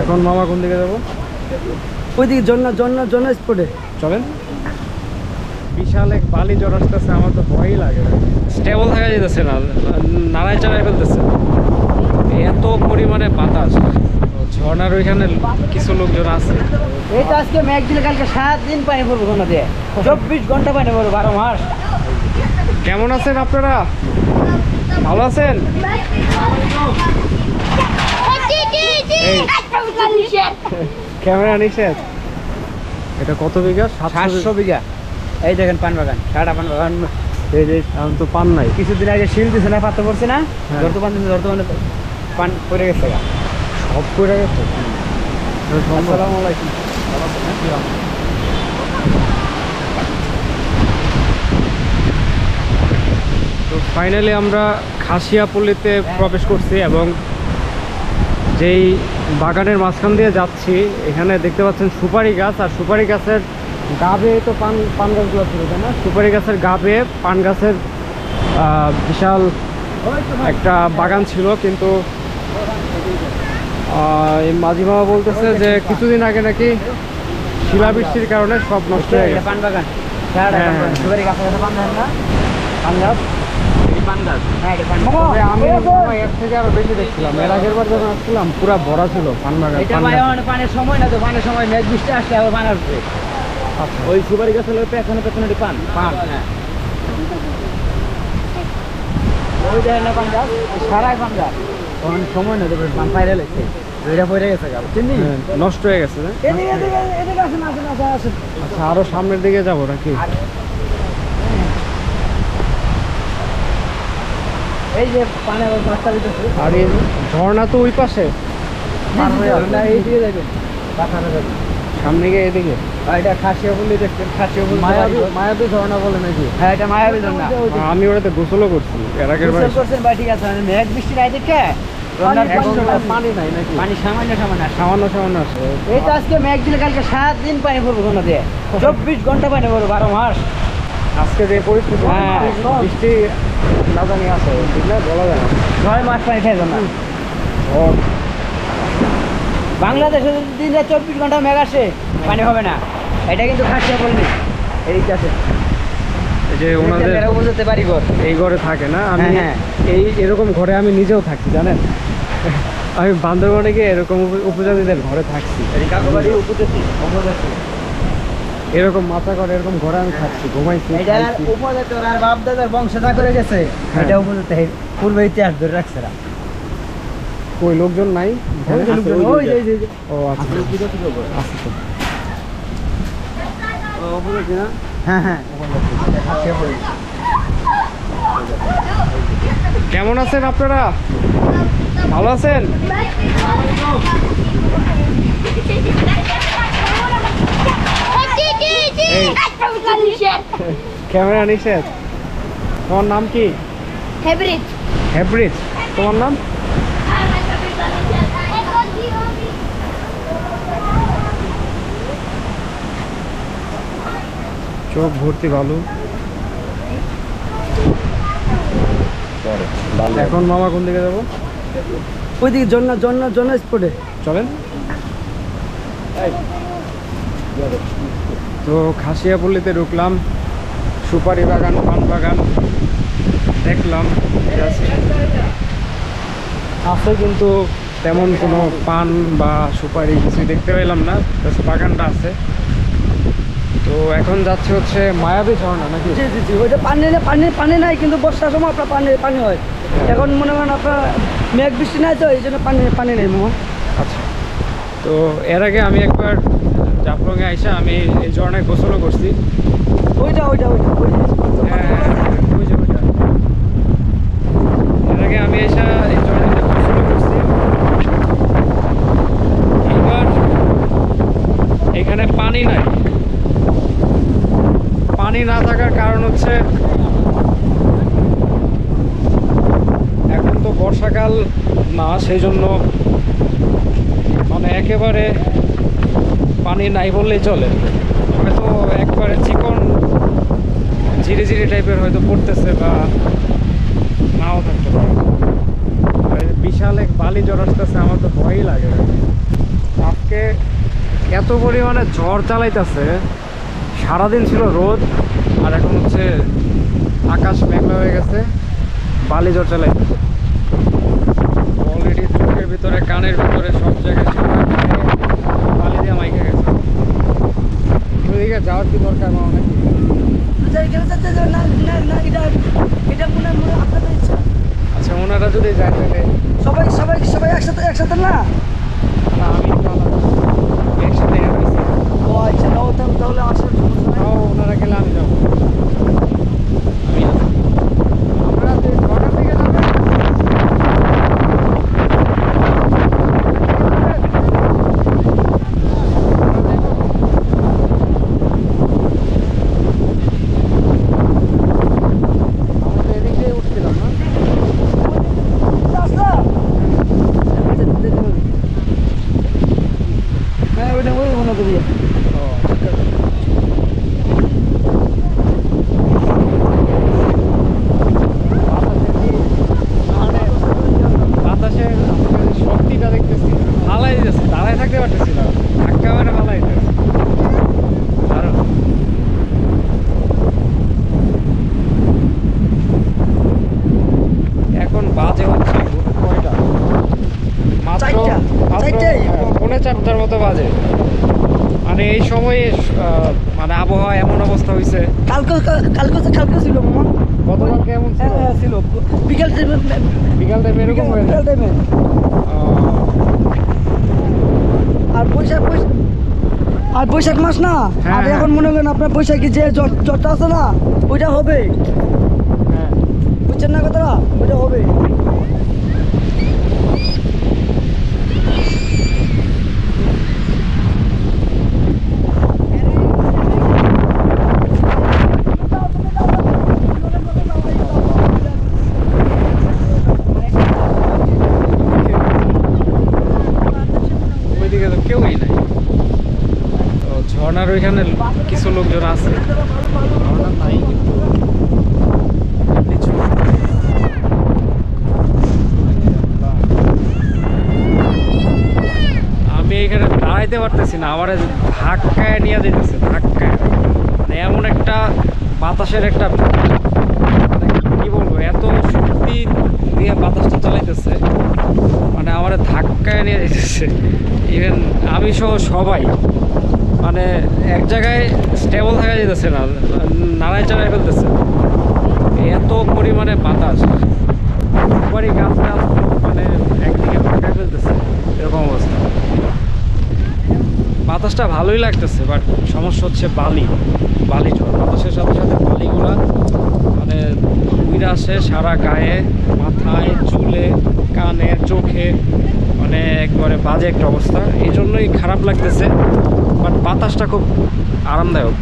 এখন মামা কোন দিকে যাব? ওইদিকে জন্য জন্য জন্য স্পটে চলেন। বিশাল এক বালি জ্বর আসতেছে আমার তো ভয়ই লাগে স্টেবল থাকা যেতেছে না নাড়ায় চাড়ায় ফেলতেছে। এত পরিমাণে বাতাস ঝর্ণার ওইখানে কিছু লোকজন আছে। এইটা আজকে মেঘ দিলে কালকে সাত দিন পানি পড়ব কোনো দিয়ে। চব্বিশ ঘণ্টা পানি পড়ব বারো মাস। কেমন আছেন আপনারা? ভালো আছেন? ক্যামেরা নিষেধ এটা কত বিঘা? সাতশো বিঘা। এই দেখেন পান বাগান সারা পান বাগান। এই যে এখন তো পান নাই। কিছুদিন আগে শিল দিছে না পাতা পড়ছে না? হ্যাঁ। ধরতে পান দিছে ধরতে পান পান পড়ে গেছে। সব করে গেছে? আসসালামু আলাইকুম। তো ফাইনালি আমরা খাসিয়াপল্লিতে প্রবেশ করছি এবং যেই বাগানের মাঝখান দিয়ে যাচ্ছি এখানে দেখতে পাচ্ছেন সুপারি গাছ আর সুপারি গাছের গাবে তো পান পান গাছগুলো ছিল তাই না? সুপারি গাছের গাবে পান গাছের বিশাল একটা বাগান ছিল কিন্তু মাঝি বাবা বলতেছে যে কিছুদিন আগে নাকি শিলাবৃষ্টির কারণে সব নষ্ট হয়ে গেছে। পান বাগান। হ্যাঁ, হ্যাঁ। সুপারি গাছ পান দেখেন পান গাছ? এই গাছ হ্যাঁ এটা পান গাছ। তবে আমি এর থেকে আরও বেশি দেখছিলাম। এর আগের বার যখন আসছিলাম পুরা ভরা ছিল পান বাগান এটা ভাই পানের সময় না তো পানের সময় মেঘ বৃষ্টি আসলে আবার পান আসবে। আচ্ছা। ওই সুপারি গাছ হলো পেছনে পেছনে পান। পান। হ্যাঁ। ওই দেখেন না পান গাছ? সারাই পান গাছ। তখন সময় না দেবে পান পাইরে লেগেছে। ওইটা পড়ে গেছে গাছ চিনি হ্যাঁ, নষ্ট হয়ে গেছে আসেন আচ্ছা আরও সামনের দিকে যাব নাকি? এই যে পানের রাস্তা দিতেছে। আর এই ঝর্ণা তো ওই পাশে। হয়ে আসবে। না এই দিকে যাবেন বাসারে যাবেন সামনে গিয়ে এদিকে। এটা খাসিয়া বললি দেখছেন খাসিয়া বললি মায়াবী মায়াবী ঝর্ণা বলে নাকি? হ্যাঁ এটা মায়াবী না আমি ওটাতে গোসলও করছি এর আগের বার। গোসল করছেন বা ঠিক আছে মানে মেঘ বৃষ্টি নাই দেখে? পানি নাই নাকি? পানি সামান্য সামান্য আসে। সামান্য সামান্য আছে এই তো আজকে মেঘ দিলে কালকে সাত দিন পানি পড়ব কোনো দিয়ে। চব্বিশ ঘণ্টা পানি পড়ব বারো মাস। আজকে যে পরিস্থিতি হ্যাঁ। বৃষ্টি না জানি আছে ঠিক না? বলা যায় না। ছয় মাস পানি খাইবে না। বাংলাদেশে যদি দিনে চব্বিশ ঘণ্টা মেঘ আসে পানি হবে না। এটা কিন্তু খাসিয়া বলনি এই আছে। এই যে ওনাদের এরা বুঝতে পারি ঘর। এই ঘরে থাকে না? আমি হ্যাঁ, হ্যাঁ। এই এরকম ঘরে আমি নিজেও থাকি জানেন? আমি বান্দরবনে গিয়ে এরকম উপজাতিদের ঘরে থাকছি। কাকুবাড়ি উপজাতি উপজাতি এরকম মাথা করে এরকম ঘরে আমি খাচ্ছি ঘুমাইছি এটা। উপজাতি ওরা আর বাপ দাদার বংশধা করে গেছে হ্যাঁ। এটা উপজাতি পূর্বে ইতিহাস ধরে রাখছে এরা। কই লোকজন নাই? ওই যে। ও আচ্ছা তো। হ্যাঁ হ্যাঁ। খাসিয়া কেমন আছেন আপনারা ভালো আছেন। ক্যামেরা নিষেধ তোমার নাম কি? Hybrid. হ্যাব্রিজ তোমার নাম? চোখ ভর্তি বালু। এখন মামা কোন দিকে যাব? ওইদিকে জন্য জন্য জন্য স্পটে। চলেন। তো খাসিয়াপল্লিতে ঢুকলাম সুপারি বাগান পান বাগান দেখলাম আছে। কিন্তু তেমন কোনো পান বা সুপারি কিছুই দেখতে পেলাম না জাস্ট বাগানটা আছে। তো এখন যাচ্ছে হচ্ছে মায়াবী ঝর্ণা নাকি? জি জি জি ওইটা পানি পানি পানি নাই কিন্তু বর্ষার সময় আপনার পানি পানি হয়। এখন মনে করেন আপনার মেঘ বৃষ্টি নাই তো এই জন্য পানি পানি নেই মামা আচ্ছা। তো এর আগে আমি একবার জাফলংয়ে আইসা আমি এই ঝর্ণায় গোসলও করছি। ওইটা ওইটা ওইটা ওইটা হ্যাঁ, ওই যে ওইটা। এর আগে আমি এসে এই ঝর্ণাতে গোসল করছি। এবার এখানে পানি নাই। পানি না থাকার কারণ হচ্ছে এখন তো বর্ষাকাল না সেই জন্য একেবারে পানি নাই বললেই চলে। হয়তো একবারে চিকন, ঝিরি ঝিরি টাইপের হয়তো পড়তেছে বা নাও থাকতে পারে। বিশাল এক বালি জ্বর আসতেছে, আমার তো ভয়ই লাগে। আজকে এত পরিমাণে ঝড় চালাইতেছে, সারাদিন ছিল রোদ, আর এখন হচ্ছে আকাশ মেঘলা হয়ে গেছে, বালি ঝড় চালাইতেছে। ভিতরে কানের ভিতরে সব জায়গায় বালি দিয়ে মাইকে গেছে। ওইদিকে যাওয়ার কি দরকার আমার অনেক? আচ্ছা মনে মনে আচ্ছা ওনারা যদি যায় তাহলে সবাই সবাই সবাই একসাথে একসাথে না? না আমি একটু আলাদা একসাথে এর হয়েছে ও আচ্ছা তাও তাহলে তাহলে আসার সমস্যা নাই। তাও ওনারা গেলে আমি যাব আমি আছি। আপনারা যে ছটার দিকে যাবেন আমরা তো এদিক দিয়ে উঠছিলাম না রাস্তা হ্যাঁ ওইটা ওই মনে করি ও, ঠিক আছে। বাতাসের কি মানে বাতাসের আপনাদের শক্তিটা দেখতেছি হালাই দিতেছে দাঁড়ায় থাকতে পারতেছি না ধাক্কা মেরে হালাই দিতেছে দারুণ এখন বাজে হচ্ছে কয়টা মাত্র চারটা, মাত্র, চারটাই। হ্যাঁ, পৌনে চারটার মতো বাজে মানে এই সময়ে মানে আবহাওয়া এমন অবস্থা হয়েছে কালকে কালকে কালকে ছিল মামা। গতকাল কেমন ছিল? হ্যাঁ হ্যাঁ ছিল। বিকেল টাইমে বিকাল টাইমে এরকম হয়ে বিকেল টাইমে আর বৈশাখ আর বৈশাখ মাস না? হ্যাঁ, আর। এখন মনে করেন আপনার বৈশাখী যে জ্বর জ্বরটা আছে না ওইটা হবে। হ্যাঁ। বুঝছেন না কথাটা? ওইটা হবে ওইদিকে তো কেউই নাই তো ওইখানে কিছু লোকজন আছে। আমি এখানে দাঁড়াইতে পারতেছি না, আমার ধাক্কায় নিয়ে দিতেছে ধাক্কায়। মানে এমন একটা বাতাসের একটা মানে কি বলব, এত শক্তি দিয়ে বাতাসটা চালাইতেছে মানে আমার ধাক্কায় নিয়ে দিতেছে ইভেন আমি সহ সবাই। মানে এক জায়গায় স্টেবল থাকা যেতেছে না, নাড়ায় চাড়ায় ফেলতেছে। এত পরিমাণে বাতাস। সুপারি গাছ গাছ মানে একদিকে ফাঁকায় ফেলতেছে, এরকম অবস্থা। বাতাসটা ভালোই লাগতেছে বাট সমস্যা হচ্ছে বালি। বালি ঝড়। বাতাসের সাথে সাথে বালিগুলা মানে উইরা আসে সারা গায়ে, মাথায়, চুলে, কানে, চোখে মানে একবারে বাজে একটা অবস্থা। এই জন্যই খারাপ লাগতেছে। বাট বাতাসটা খুব আরামদায়ক।